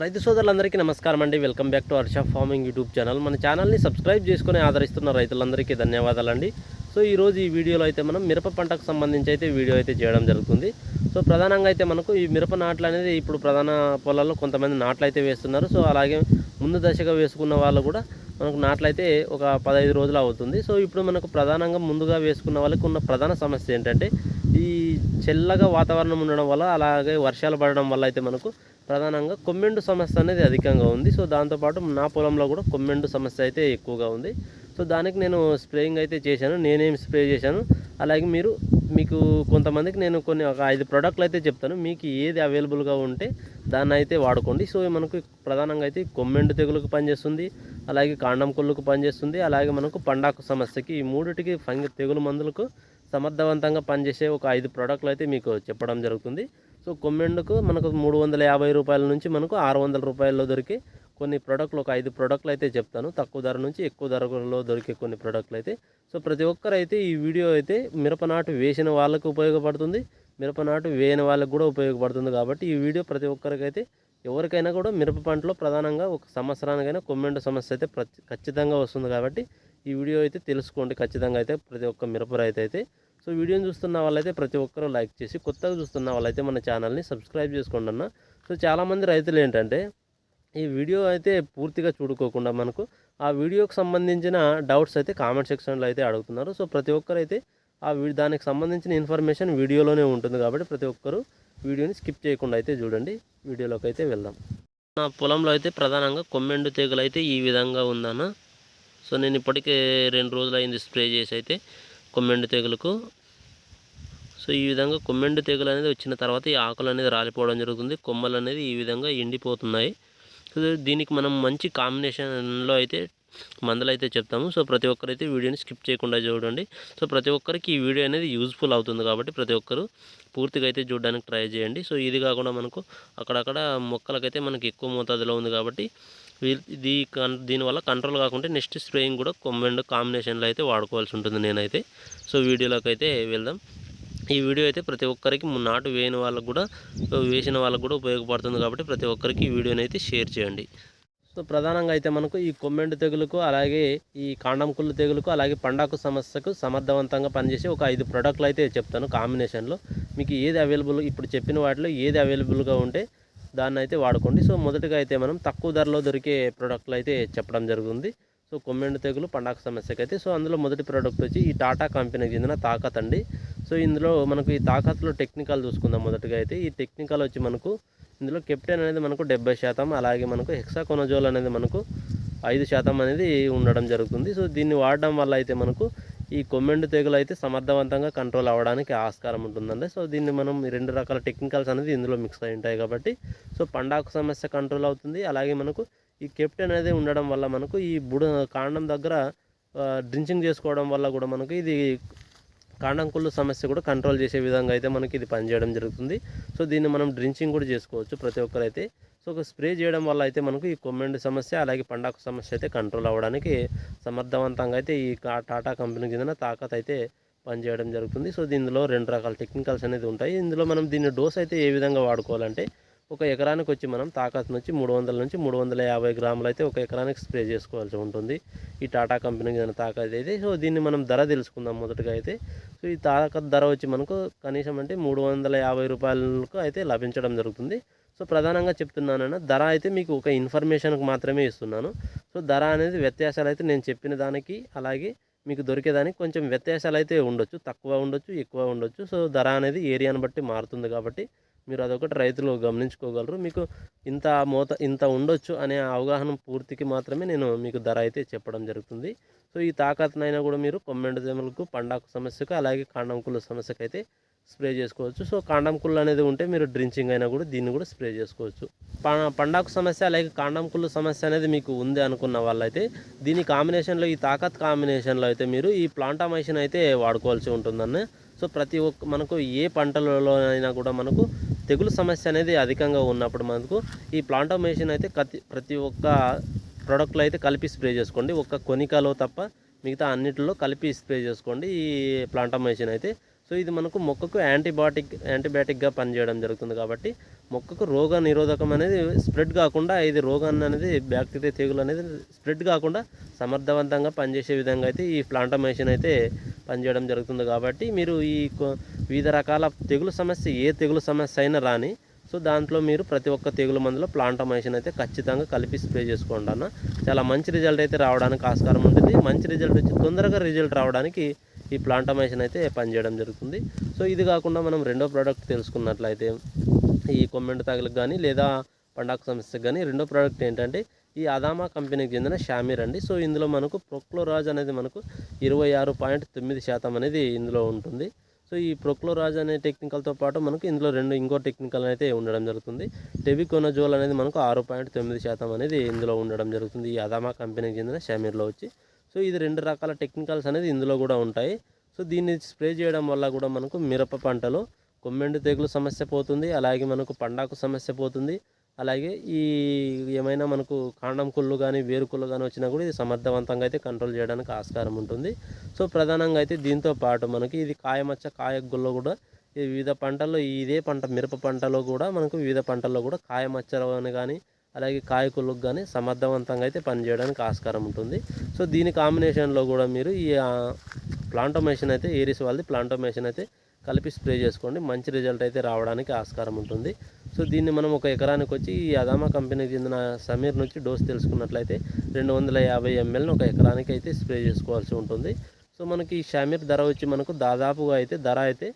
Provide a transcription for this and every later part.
రైతు సోదరులందరికీ నమస్కారం అండి. Welcome back to Harsha farming YouTube channel. మన ఛానల్ని సబ్స్క్రైబ్ చేసుకుని ఆదరిస్తున్న రైతులందరికీ ధన్యవాదాలండి. సో ఈరోజు ఈ వీడియోలో అయితే మనం మిరప పంటకు సంబంధించి అయితే వీడియో అయితే చేయడం జరుగుతుంది. సో ప్రధానంగా అయితే మనకు ఈ మిరప నాట్లు అనేది ఇప్పుడు ప్రధాన పొలాల్లో కొంతమంది నాట్లు అయితే వేస్తున్నారు. సో అలాగే ముందు దశగా వేసుకున్న వాళ్ళు కూడా మనకు నాట్లు అయితే ఒక పదహైదు రోజులు అవుతుంది. సో ఇప్పుడు మనకు ప్రధానంగా ముందుగా వేసుకున్న వాళ్ళకి ఉన్న ప్రధాన సమస్య ఏంటంటే ఈ చల్లగా వాతావరణం ఉండడం వల్ల అలాగే వర్షాలు పడడం వల్ల అయితే మనకు ప్రధానంగా కొమ్మెండు సమస్య అనేది అధికంగా ఉంది. సో దాంతోపాటు నా పొలంలో కూడా కొమ్మెండు సమస్య అయితే ఎక్కువగా ఉంది. సో దానికి నేను స్ప్రేయింగ్ అయితే చేశాను. నేనేం స్ప్రే చేశాను? అలాగే మీరు మీకు కొంతమందికి నేను కొన్ని ఒక ఐదు ప్రోడక్ట్లు అయితే చెప్తాను. మీకు ఏది అవైలబుల్గా ఉంటే దాన్ని అయితే వాడుకోండి. సో మనకు ప్రధానంగా అయితే కొమ్మెండు తెగులకు పనిచేస్తుంది. అలాగే కాండం కొల్లుకు పనిచేస్తుంది. అలాగే మనకు పండాకు సమస్యకి ఈ మూడిటికి ఫంగి తెగులు మందులకు సమర్థవంతంగా పనిచేసే ఒక ఐదు ప్రోడక్ట్లు అయితే మీకు చెప్పడం జరుగుతుంది. సో కొమ్మెండుకు మనకు మూడు వందల యాభై రూపాయల నుంచి మనకు ఆరు వందల రూపాయల్లో దొరికే కొన్ని ప్రోడక్ట్లు ఒక ఐదు ప్రోడక్ట్లు అయితే చెప్తాను. తక్కువ ధర నుంచి ఎక్కువ ధరలో దొరికే కొన్ని ప్రోడక్ట్లు అయితే. సో ప్రతి ఒక్కరైతే ఈ వీడియో అయితే మిరపనాటు వేసిన వాళ్ళకు ఉపయోగపడుతుంది. మిరపనాటు వేయని వాళ్ళకు కూడా ఉపయోగపడుతుంది కాబట్టి ఈ వీడియో ప్రతి ఒక్కరికైతే ఎవరికైనా కూడా మిరప పంటలో ప్రధానంగా ఒక సంవత్సరానికైనా కొమ్మెండు సమస్య అయితే ఖచ్చితంగా వస్తుంది కాబట్టి ఈ వీడియో అయితే తెలుసుకోండి. ఖచ్చితంగా అయితే ప్రతి ఒక్క మిరప రైతు అయితే. సో వీడియోని చూస్తున్న వాళ్ళైతే ప్రతి ఒక్కరూ లైక్ చేసి కొత్తగా చూస్తున్న వాళ్ళైతే మన ఛానల్ని సబ్స్క్రైబ్ చేసుకోండి అన్న. సో చాలామంది రైతులు ఏంటంటే ఈ వీడియో అయితే పూర్తిగా చూడుకోకుండా మనకు ఆ వీడియోకి సంబంధించిన డౌట్స్ అయితే కామెంట్ సెక్షన్లో అయితే అడుగుతున్నారు. సో ప్రతి ఒక్కరైతే ఆ వీ దానికి సంబంధించిన ఇన్ఫర్మేషన్ వీడియోలోనే ఉంటుంది కాబట్టి ప్రతి ఒక్కరూ వీడియోని స్కిప్ చేయకుండా అయితే చూడండి. వీడియోలోకి అయితే వెళ్దాం. నా పొలంలో అయితే ప్రధానంగా కొమ్మెండు తీగలు అయితే ఈ విధంగా ఉందన్న. సో నేను ఇప్పటికే రెండు రోజులు అయింది స్ప్రే చేసి అయితే కొమ్మెండు తెగులుకు. సో ఈ విధంగా కొమ్మెండు తెగులు అనేది వచ్చిన తర్వాత ఈ ఆకులు అనేది రాలిపోవడం జరుగుతుంది. కొమ్మలు అనేది ఈ విధంగా ఎండిపోతున్నాయి. సో దీనికి మనం మంచి కాంబినేషన్లో అయితే మందులు అయితే చెప్తాము. సో ప్రతి ఒక్కరైతే వీడియోని స్కిప్ చేయకుండా చూడండి. సో ప్రతి ఒక్కరికి ఈ వీడియో అనేది యూజ్ఫుల్ అవుతుంది కాబట్టి ప్రతి ఒక్కరు పూర్తిగా అయితే చూడడానికి ట్రై చేయండి. సో ఇది కాకుండా మనకు అక్కడక్కడ మొక్కలకైతే మనకి ఎక్కువ మోతాదులో ఉంది కాబట్టి ఇది కన్ దీనివల్ల కంట్రోల్ కాకుంటే నెక్స్ట్ స్ప్రేయింగ్ కూడా కొమ్మెండ్ కాంబినేషన్లో అయితే వాడుకోవాల్సి ఉంటుంది నేనైతే. సో వీడియోలోకి అయితే వెళ్దాం. ఈ వీడియో అయితే ప్రతి ఒక్కరికి నాటు వేయని వాళ్ళకు కూడా వేసిన వాళ్ళకు కూడా ఉపయోగపడుతుంది కాబట్టి ప్రతి ఒక్కరికి ఈ వీడియోని అయితే షేర్ చేయండి. సో ప్రధానంగా అయితే మనకు ఈ కొమ్మెండు తెగులుకు అలాగే ఈ కాండం కుళ్ళు తెగులకు అలాగే పండాకు సమస్యకు సమర్థవంతంగా పనిచేసే ఒక ఐదు ప్రోడక్ట్లు అయితే చెప్తాను కాంబినేషన్లో. మీకు ఏది అవైలబుల్ ఇప్పుడు చెప్పిన వాటిలో ఏది అవైలబుల్గా ఉంటే దాన్ని అయితే వాడుకోండి. సో మొదటగా అయితే మనం తక్కువ ధరలో దొరికే ప్రోడక్ట్లు అయితే చెప్పడం జరుగుతుంది సో కొమ్మెండు తెగులు పండగ సమస్యకు అయితే సో అందులో మొదటి ప్రోడక్ట్ వచ్చి ఈ టాటా కంపెనీకి చెందిన తాకత్ అండి. సో ఇందులో మనకు ఈ తాకత్లో టెక్నికల్ చూసుకుందాం మొదటగా అయితే. ఈ టెక్నికల్ వచ్చి మనకు ఇందులో కెప్టెన్ అనేది మనకు డెబ్బై శాతం అలాగే మనకు హెక్సాకోనజోల్ అనేది మనకు ఐదు శాతం అనేది ఉండడం జరుగుతుంది. సో దీన్ని వాడడం వల్ల అయితే మనకు ఈ కొమ్మెండు తెగులు అయితే సమర్థవంతంగా కంట్రోల్ అవ్వడానికి ఆస్కారం ఉంటుందండి. సో దీన్ని మనం రెండు రకాల టెక్నికల్స్ అనేది ఇందులో మిక్స్ అయి ఉంటాయి కాబట్టి సో పండాకు సమస్య కంట్రోల్ అవుతుంది. అలాగే మనకు ఈ కెప్టెన్ అనేది ఉండడం వల్ల మనకు ఈ బుడ కాండం దగ్గర డ్రించింగ్ చేసుకోవడం వల్ల కూడా మనకు ఇది కాండం కుళ్ళు సమస్య కూడా కంట్రోల్ చేసే విధంగా అయితే మనకి ఇది పనిచేయడం జరుగుతుంది. సో దీన్ని మనం డ్రించింగ్ కూడా చేసుకోవచ్చు ప్రతి ఒక్కరైతే. సో ఒక స్ప్రే చేయడం వల్ల అయితే మనకు ఈ కొమ్మెండు సమస్య అలాగే పండాకు సమస్య అయితే కంట్రోల్ అవ్వడానికి సమర్థవంతంగా అయితే ఈ టాటా కంపెనీకి చెందిన తాకత్ అయితే పనిచేయడం జరుగుతుంది. సో దీనిలో రెండు రకాల టెక్నికల్స్ అనేది ఉంటాయి. ఇందులో మనం దీన్ని డోస్ అయితే ఏ విధంగా వాడుకోవాలంటే ఒక ఎకరానికి వచ్చి మనం తాకత్ నుంచి మూడు వందల నుంచి మూడు వందల యాభై గ్రాములు అయితే ఒక ఎకరానికి స్ప్రే చేసుకోవాల్సి ఉంటుంది. ఈ టాటా కంపెనీకి చెందిన తాకత్ అయితే. సో దీన్ని మనం ధర తెలుసుకుందాం మొదటగా అయితే. సో ఈ తాకత్ ధర వచ్చి మనకు కనీసం అంటే మూడు వందల యాభై రూపాయలకు అయితే లభించడం జరుగుతుంది. సో ప్రధానంగా చెప్తున్నానన్న ధర అయితే మీకు ఒక ఇన్ఫర్మేషన్కి మాత్రమే ఇస్తున్నాను. సో ధర అనేది వ్యత్యాసాలు అయితే నేను చెప్పిన దానికి అలాగే మీకు దొరికేదానికి కొంచెం వ్యత్యాసాలు అయితే ఉండొచ్చు తక్కువ ఉండొచ్చు ఎక్కువ ఉండొచ్చు. సో ధర అనేది ఏరియాను బట్టి మారుతుంది కాబట్టి మీరు అదొకటి రైతులు గమనించుకోగలరు. మీకు ఇంత మోత ఇంత ఉండొచ్చు అనే అవగాహన పూర్తికి మాత్రమే నేను మీకు ధర అయితే చెప్పడం జరుగుతుంది. సో ఈ తాకత్నైనా కూడా మీరు కొమ్మెండు దెమలకు పండాకు సమస్యకు అలాగే కాండం సమస్యకు అయితే స్ప్రే చేసుకోవచ్చు. సో కాండం కుళ్ళు అనేది ఉంటే మీరు డ్రించింగ్ అయినా కూడా దీన్ని కూడా స్ప్రే చేసుకోవచ్చు. ప- పండాకు సమస్య అలాగే కాండం కుళ్ళు సమస్య అనేది మీకు ఉంది అనుకున్న వాళ్ళైతే దీని కాంబినేషన్లో ఈ తాకత్ కాంబినేషన్లో అయితే మీరు ఈ ప్లాంటామైషన్ అయితే వాడుకోవాల్సి ఉంటుందన్న. సో ప్రతి ఒక్క మనకు ఏ పంటలలో అయినా కూడా మనకు తెగులు సమస్య అనేది అధికంగా ఉన్నప్పుడు మనకు ఈ ప్లాంటోమేషన్ అయితే ప్రతి ప్రతి ఒక్క ప్రోడక్ట్లో అయితే కలిపి స్ప్రే చేసుకోండి. ఒక్క కొనికలో తప్ప మిగతా అన్నిటిలో కలిపి స్ప్రే చేసుకోండి. ఈ ప్లాంటోమేషన్ అయితే సో ఇది మనకు మొక్కకు యాంటీబయాటిక్ యాంటీబయాటిక్గా పనిచేయడం జరుగుతుంది కాబట్టి మొక్కకు రోగ నిరోధకం అనేది స్ప్రెడ్ కాకుండా ఇది రోగాన్ని అనేది బ్యాక్టీరియా తెగులు అనేది స్ప్రెడ్ కాకుండా సమర్థవంతంగా పనిచేసే విధంగా అయితే ఈ ప్లాంటమేషన్ అయితే పనిచేయడం జరుగుతుంది కాబట్టి మీరు ఈ వివిధ రకాల తెగులు సమస్య ఏ తెగులు సమస్య అయినా రాని సో దాంట్లో మీరు ప్రతి ఒక్క తెగులు మందులో ప్లాంటమైషన్ అయితే ఖచ్చితంగా కలిపి స్ప్రే చేసుకోండి అన్న. చాలా మంచి రిజల్ట్ అయితే రావడానికి ఆస్కారం ఉంటుంది. మంచి రిజల్ట్ వచ్చి తొందరగా రిజల్ట్ రావడానికి ఈ ప్లాంటమైషన్ అయితే పనిచేయడం జరుగుతుంది. సో ఇది కాకుండా మనం రెండో ప్రోడక్ట్ తెలుసుకున్నట్లయితే ఈ కొమ్మెండు తగలకు కానీ లేదా పండాకు సమస్యకు కానీ రెండో ప్రోడక్ట్ ఏంటంటే ఈ అదామా కంపెనీకి చెందిన షామీర్ అండి. సో ఇందులో మనకు ప్రొక్లోరాజ్ అనేది మనకు ఇరవై ఆరు పాయింట్ తొమ్మిది శాతం అనేది ఇందులో ఉంటుంది. సో ఈ ప్రొక్లోరాజ్ అనే టెక్నికల్తో పాటు మనకు ఇందులో రెండు ఇంకో టెక్నికల్ అయితే ఉండడం జరుగుతుంది. టెబికోనజోల్ అనేది మనకు ఆరు పాయింట్ తొమ్మిది శాతం అనేది ఇందులో ఉండడం జరుగుతుంది. ఈ అదామా కంపెనీకి చెందిన షామీర్లో వచ్చి. సో ఇది రెండు రకాల టెక్నికల్స్ అనేది ఇందులో కూడా ఉంటాయి. సో దీన్ని స్ప్రే చేయడం వల్ల కూడా మనకు మిరప పంటలో కొమ్మెండు తెగులు సమస్య పోతుంది అలాగే మనకు పండాకు సమస్య పోతుంది అలాగే ఈ ఏమైనా మనకు కాండం కుళ్ళు కానీ వేరు కుళ్ళు కానీ వచ్చినా కూడా ఇది సమర్థవంతంగా అయితే కంట్రోల్ చేయడానికి ఆస్కారం ఉంటుంది. సో ప్రధానంగా అయితే దీంతో పాటు మనకి ఇది కాయమచ్చ కాయ కూడా ఈ వివిధ పంటల్లో ఇదే పంట మిరప పంటలో కూడా మనకు వివిధ పంటల్లో కూడా కాయమచ్చ కానీ అలాగే కాయకులకు కానీ సమర్థవంతంగా అయితే పనిచేయడానికి ఆస్కారం ఉంటుంది. సో దీని కాంబినేషన్లో కూడా మీరు ఈ ప్లాంటోమేషన్ అయితే ఏరిస్ వాళ్ళది ప్లాంటోమేషన్ అయితే కలిపి స్ప్రే చేసుకోండి. మంచి రిజల్ట్ అయితే రావడానికి ఆస్కారం ఉంటుంది. సో దీన్ని మనం ఒక ఎకరానికి వచ్చి ఈ అదామా కంపెనీకి చెందిన సమీర్ నుంచి డోస్ తెలుసుకున్నట్లయితే రెండు వందల యాభై ఎంఎల్ని ఒక ఎకరానికి అయితే స్ప్రే చేసుకోవాల్సి ఉంటుంది. సో మనకి ఈ షమీర్ ధర వచ్చి మనకు దాదాపుగా అయితే ధర అయితే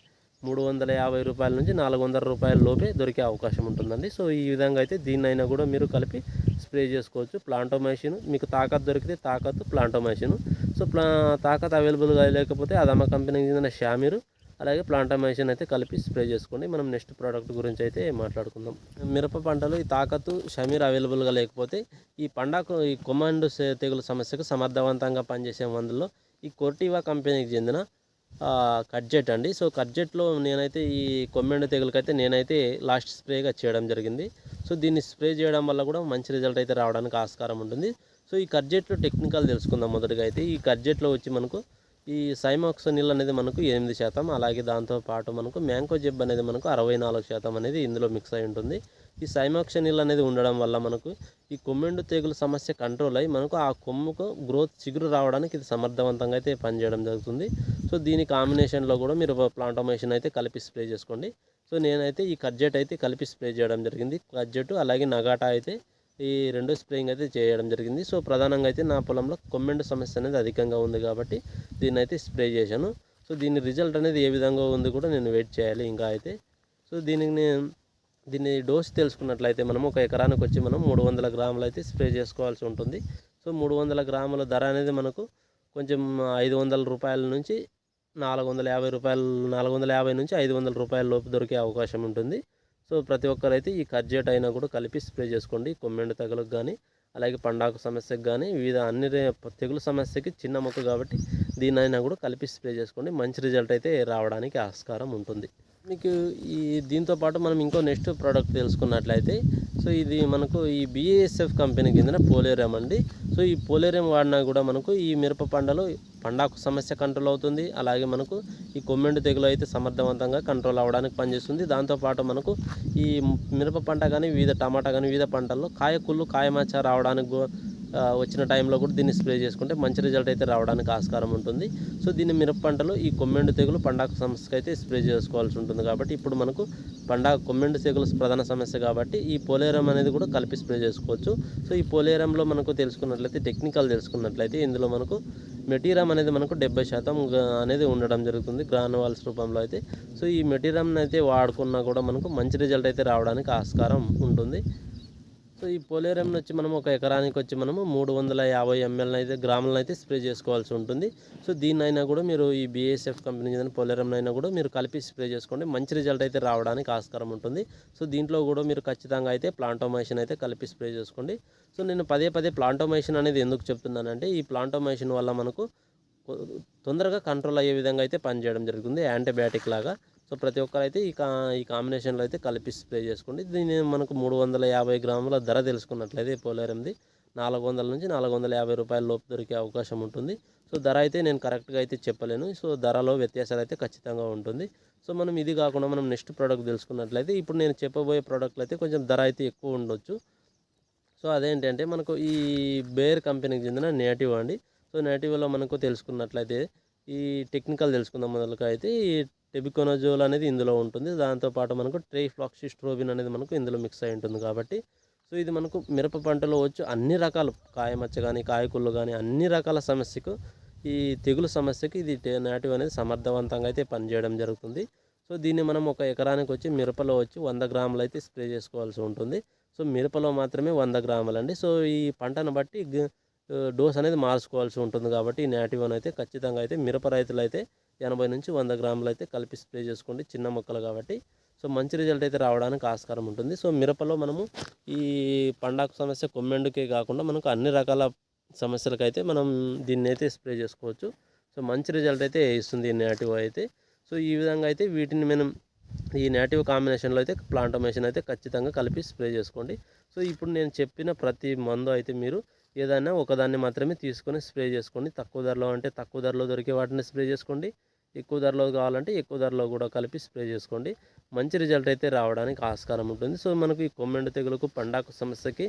మూడు వందల యాభై రూపాయల నుంచి నాలుగు వందల రూపాయల లోపే దొరికే అవకాశం ఉంటుందండి. సో ఈ విధంగా అయితే దీన్నైనా కూడా మీరు కలిపి స్ప్రే చేసుకోవచ్చు. ప్లాంటోమైసిన్ మీకు తాకత్ దొరికితే తాకత్ ప్లాంటోమైసిన్. సో ప్లా తాకత్ అవైలబుల్గా లేకపోతే అదమ్మ కంపెనీకి చెందిన షామీరు. అలాగే ప్లాంటమైషన్ అయితే కలిపి స్ప్రే చేసుకోండి. మనం నెక్స్ట్ ప్రోడక్ట్ గురించి అయితే మాట్లాడుకుందాం. మిరప పంటలో ఈ తాకత్తు షమీర్ అవైలబుల్గా లేకపోతే ఈ పండాకు ఈ కొమాండు సే- తెగులు సమస్యకు సమర్థవంతంగా పనిచేసే మందుల్లో ఈ కొర్టివా కంపెనీకి చెందిన కట్జెట్ కడ్జెట్ అండి. సో కడ్జెట్లో నేనైతే ఈ కొమ్మెండు తెగులకైతే నేనైతే లాస్ట్ స్ప్రేగా చేయడం జరిగింది. సో దీన్ని స్ప్రే చేయడం వల్ల కూడా మంచి రిజల్ట్ అయితే రావడానికి ఆస్కారం ఉంటుంది. సో ఈ కడ్జెట్లో టెక్నికల్ తెలుసుకుందాం మొదటగా అయితే. ఈ కడ్జెట్లో వచ్చి మనకు ఈ సైమాక్సోనిల్ అనేది మనకు ఎనిమిది శాతం అలాగే దాంతో పాటు మనకు మ్యాంకో జెబ్ అనేది మనకు అరవై నాలుగు శాతం అనేది ఇందులో మిక్స్ అయి ఉంటుంది. ఈ సైమాక్సోనిల్ అనేది ఉండడం వల్ల మనకు ఈ కొమ్మెండు తెగులు సమస్య కంట్రోల్ అయ్యి మనకు ఆ కొమ్ముకు గ్రోత్ చిగురు రావడానికి ఇది సమర్థవంతంగా అయితే పనిచేయడం జరుగుతుంది. సో దీని కాంబినేషన్లో కూడా మీరు ప్లాంటోమేషన్ అయితే కలిపి స్ప్రే చేసుకోండి. సో నేనైతే ఈ కడ్జెట్ అయితే కలిపి స్ప్రే చేయడం జరిగింది. కడ్జెట్ అలాగే నగాటా అయితే ఈ రెండు స్ప్రేయింగ్ అయితే చేయడం జరిగింది. సో ప్రధానంగా అయితే నా పొలంలో కొమ్మెండు సమస్య అనేది అధికంగా ఉంది కాబట్టి దీన్ని అయితే స్ప్రే చేశాను. సో దీని రిజల్ట్ అనేది ఏ విధంగా ఉంది కూడా నేను వెయిట్ చేయాలి ఇంకా అయితే. సో దీనికి నేను దీన్ని డోస్ తెలుసుకున్నట్లయితే మనం ఒక ఎకరానికి వచ్చి మనం మూడు వందల గ్రాములు అయితే స్ప్రే చేసుకోవాల్సి ఉంటుంది. సో మూడు వందల గ్రాముల ధర అనేది మనకు కొంచెం ఐదు వందల రూపాయల నుంచి నాలుగు వందల యాభై రూపాయలు నాలుగు వందల యాభై నుంచి ఐదు వందల రూపాయల లోపు దొరికే అవకాశం ఉంటుంది. సో ప్రతి ఒక్కరైతే ఈ కర్జెట్ అయినా కూడా కలిపి స్ప్రే చేసుకోండి. కొమ్మెండు తెగులకు కానీ అలాగే పండాకు సమస్యకు కానీ వివిధ అన్ని తెగులు సమస్యకి చిన్న మొక్క కాబట్టి దీనైనా కూడా కలిపి స్ప్రే చేసుకోండి. మంచి రిజల్ట్ అయితే రావడానికి ఆస్కారం ఉంటుంది. మీకు ఈ దీంతో పాటు మనం ఇంకో నెక్స్ట్ ప్రోడక్ట్ తెలుసుకున్నట్లయితే సో ఇది మనకు ఈ బిఏఎస్ఎఫ్ కంపెనీ కిందన పోలేరియం అండి. సో ఈ పోలేరియం వాడినా కూడా మనకు ఈ మిరప పంటలో పండాకు సమస్య కంట్రోల్ అవుతుంది. అలాగే మనకు ఈ కొమ్మెండు తెగులు అయితే సమర్థవంతంగా కంట్రోల్ అవ్వడానికి పనిచేస్తుంది. దాంతోపాటు మనకు ఈ మిరప పంట కానీ వివిధ టమాటా కానీ వివిధ పంటల్లో కాయకుళ్ళు కాయమచ్చ రావడానికి వచ్చిన టైంలో కూడా దీన్ని స్ప్రే చేసుకుంటే మంచి రిజల్ట్ అయితే రావడానికి ఆస్కారం ఉంటుంది. సో దీన్ని మిరప పంటలో ఈ కొమ్మెండు తెగులు పండాకు సమస్యకి అయితే స్ప్రే చేసుకోవాల్సి ఉంటుంది కాబట్టి ఇప్పుడు మనకు పండాకు కొమ్మెండు తెగులు ప్రధాన సమస్య కాబట్టి ఈ పోలేరం అనేది కూడా కలిపి స్ప్రే చేసుకోవచ్చు. సో ఈ పోలేరంలో మనకు తెలుసుకున్నట్లయితే టెక్నికల్ తెలుసుకున్నట్లయితే ఇందులో మనకు మెటీరియం అనేది మనకు డెబ్బై శాతం అనేది ఉండడం జరుగుతుంది గ్రానువాల్స్ రూపంలో అయితే. సో ఈ మెటీరియంని అయితే వాడుకున్నా కూడా మనకు మంచి రిజల్ట్ అయితే రావడానికి ఆస్కారం ఉంటుంది. సో ఈ పోలేరం వచ్చి మనం ఒక ఎకరానికి వచ్చి మనము మూడు వందల యాభై ఎంఎల్ని అయితే గ్రాములను అయితే స్ప్రే చేసుకోవాల్సి ఉంటుంది. సో దీన్నైనా కూడా మీరు ఈ బీఎస్ఎఫ్ కంపెనీ చెందిన పోలేరం అయినా కూడా మీరు కలిపి స్ప్రే చేసుకోండి. మంచి రిజల్ట్ అయితే రావడానికి ఆస్కారం ఉంటుంది. సో దీంట్లో కూడా మీరు ఖచ్చితంగా అయితే ప్లాంటోమైషన్ అయితే కలిపి స్ప్రే చేసుకోండి. సో నేను పదే పదే ప్లాంటోమైషన్ అనేది ఎందుకు చెప్తున్నానంటే ఈ ప్లాంటోమైషన్ వల్ల మనకు తొందరగా కంట్రోల్ అయ్యే విధంగా అయితే పనిచేయడం జరుగుతుంది. యాంటీబయాటిక్ లాగా సో ప్రతి ఒక్కరైతే ఈ కా ఈ కాంబినేషన్లో అయితే కలిపి స్ప్రే చేసుకోండి. దీని మనకు మూడు వందల యాభై గ్రాముల ధర తెలుసుకున్నట్లయితే పోలేరంది నాలుగు వందల నుంచి నాలుగు వందల యాభై రూపాయల లోపు దొరికే అవకాశం ఉంటుంది. సో ధర అయితే నేను కరెక్ట్గా అయితే చెప్పలేను. సో ధరలో వ్యత్యాసాలు అయితే ఖచ్చితంగా ఉంటుంది. సో మనం ఇది కాకుండా మనం నెక్స్ట్ ప్రోడక్ట్ తెలుసుకున్నట్లయితే ఇప్పుడు నేను చెప్పబోయే ప్రోడక్ట్లు అయితే కొంచెం ధర అయితే ఎక్కువ ఉండొచ్చు. సో అదేంటంటే మనకు ఈ బేర్ కంపెనీకి చెందిన నేటివ్ అండి. సో నేటివ్లో మనకు తెలుసుకున్నట్లయితే ఈ టెక్నికల్ తెలుసుకుందాం మొదలుగా అయితే ఈ టెబికోనజోల్ అనేది ఇందులో ఉంటుంది. దాంతోపాటు మనకు ట్రైఫ్లాక్సిస్ట్రోబిన్ అనేది మనకు ఇందులో మిక్స్ అయి ఉంటుంది కాబట్టి. సో ఇది మనకు మిరప పంటలో వచ్చి అన్ని రకాలు కాయమచ్చ కానీ కాయకుళ్ళు కానీ అన్ని రకాల సమస్యకు ఈ తెగులు సమస్యకి ఇది టే- నాటివ్ అనేది సమర్థవంతంగా అయితే పనిచేయడం జరుగుతుంది. సో దీన్ని మనం ఒక ఎకరానికి వచ్చి మిరపలో వచ్చి వంద గ్రాములు అయితే స్ప్రే చేసుకోవాల్సి ఉంటుంది. సో మిరపలో మాత్రమే వంద గ్రాములు అండి సో ఈ పంటను బట్టి డోస్ అనేది మార్చుకోవాల్సి ఉంటుంది కాబట్టి ఈ నాటివ్ అయితే ఖచ్చితంగా అయితే మిరప రైతులు అయితే ఎనభై నుంచి వంద గ్రాములు అయితే కలిపి స్ప్రే చేసుకోండి చిన్న మొక్కలు కాబట్టి. సో మంచి రిజల్ట్ అయితే రావడానికి ఆస్కారం ఉంటుంది. సో మిరపలో మనము ఈ పండాకు సమస్య కొమ్మెండుకే కాకుండా మనకు అన్ని రకాల సమస్యలకైతే మనం దీన్ని అయితే స్ప్రే చేసుకోవచ్చు. సో మంచి రిజల్ట్ అయితే ఇస్తుంది ఈ నేటివ్ అయితే. సో ఈ విధంగా అయితే వీటిని మనం ఈ నేటివ్ కాంబినేషన్లో అయితే ప్లాంటమేషన్ అయితే ఖచ్చితంగా కలిపి స్ప్రే చేసుకోండి. సో ఇప్పుడు నేను చెప్పిన ప్రతి మందు అయితే మీరు ఏదైనా ఒకదాన్ని మాత్రమే తీసుకొని స్ప్రే చేసుకోండి. తక్కువ ధరలో అంటే తక్కువ ధరలో దొరికే వాటిని స్ప్రే చేసుకోండి. ఎక్కువ ధరలో కావాలంటే ఎక్కువ ధరలో కూడా కలిపి స్ప్రే చేసుకోండి. మంచి రిజల్ట్ అయితే రావడానికి ఆస్కారం ఉంటుంది. సో మనకు ఈ కొమ్మెండు తెగులకు పండాకు సమస్యకి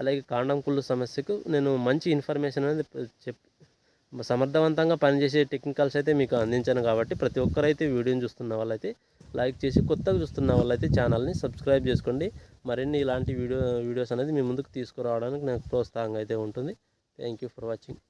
అలాగే కాండం కుళ్ళు సమస్యకు నేను మంచి ఇన్ఫర్మేషన్ అనేది చెప్ సమర్థవంతంగా పనిచేసే టెక్నికల్స్ అయితే మీకు అందించాను కాబట్టి ప్రతి ఒక్కరైతే వీడియోని చూస్తున్న వాళ్ళైతే లైక్ చేసి కొత్తగా చూస్తున్న వాళ్ళైతే ఛానల్ని సబ్స్క్రైబ్ చేసుకోండి. మరిన్ని ఇలాంటి వీడియో వీడియోస్ అనేది మీ ముందుకు తీసుకురావడానికి నాకు ప్రోత్సాహంగా అయితే ఉంటుంది. Thank you for watching